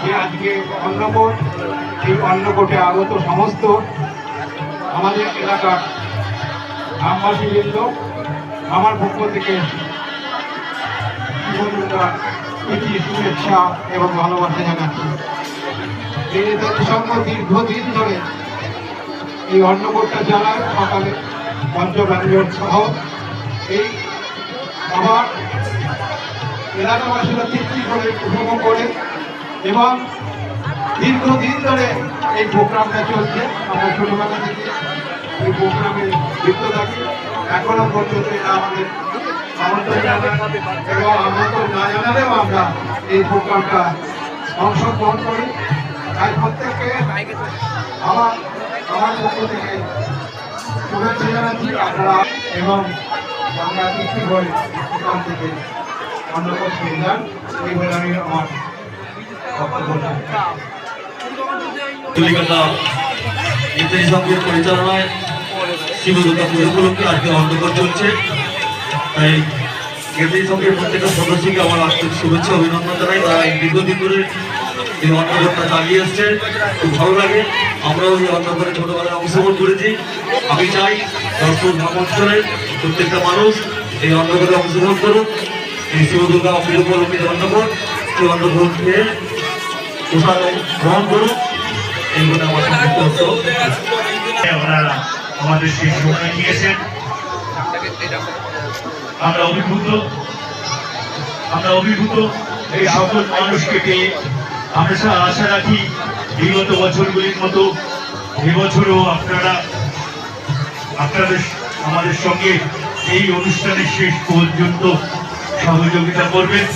যে আজকে অন্নকোট এই অন্নকোটে আগত সমস্ত আমাদের এলাকার গ্রামবাসীবৃন্দ আমার পক্ষ থেকে প্রীতি শুভেচ্ছা এবং ভালোবাসা জানাচ্ছি এই জাতিসংঘ দীর্ঘদিন ধরে এই অন্নকোটটা চালায় সকালে পঞ্চব্যাঞ্জন সহ এই আবার এলাকাবাসীরা তৃপ্তি করে, উপভোগ করে এবং দীর্ঘদিন ধরে এই প্রোগ্রামটা চলছে। আমরা ছোটবেলা থেকে এই প্রোগ্রামে যুক্ত থাকি। এখনও পর্যন্ত এটা আমাদের আমন্ত্রণ জানায় এবং আমন্ত্রণ না জানালেও আমরা এই প্রোগ্রামটা অংশগ্রহণ করি। তাই প্রত্যেককে আমার আমার পক্ষ থেকে শুভেচ্ছা জানাচ্ছি। আপনারা এবং আমরা তৃপ্তি করে এখান থেকে অন্য যান এই বলে আমি আমার আজকে চলছে তাই প্রত্যেকটা আমার অভিনন্দন তারা এই চালিয়ে এসছে। খুব ভালো লাগে। আমরাও এই অন্ধকারে ছোটবেলায় অংশগ্রহণ করেছি। আমি চাই দর্শক গ্রামাঞ্চলের প্রত্যেকটা মানুষ এই অন্ধকারে অংশগ্রহণ করুক। এই শিব দুর্গা পুজো উপলক্ষে যে অন্ধকার সেই অন্ধকার খেয়ে প্রসাদ গ্রহণ করুন এইগুলো আমার ওনারা আমাদের সেই সময় নিয়েছেন আমরা অভিভূত। আমরা অভিভূত। এই সকল মানুষকে পেয়ে আমরা আশা রাখি বিগত বছরগুলির মতো এবছরও আপনারা আপনাদের আমাদের সঙ্গে এই অনুষ্ঠানের শেষ পর্যন্ত সহযোগিতা করবেন।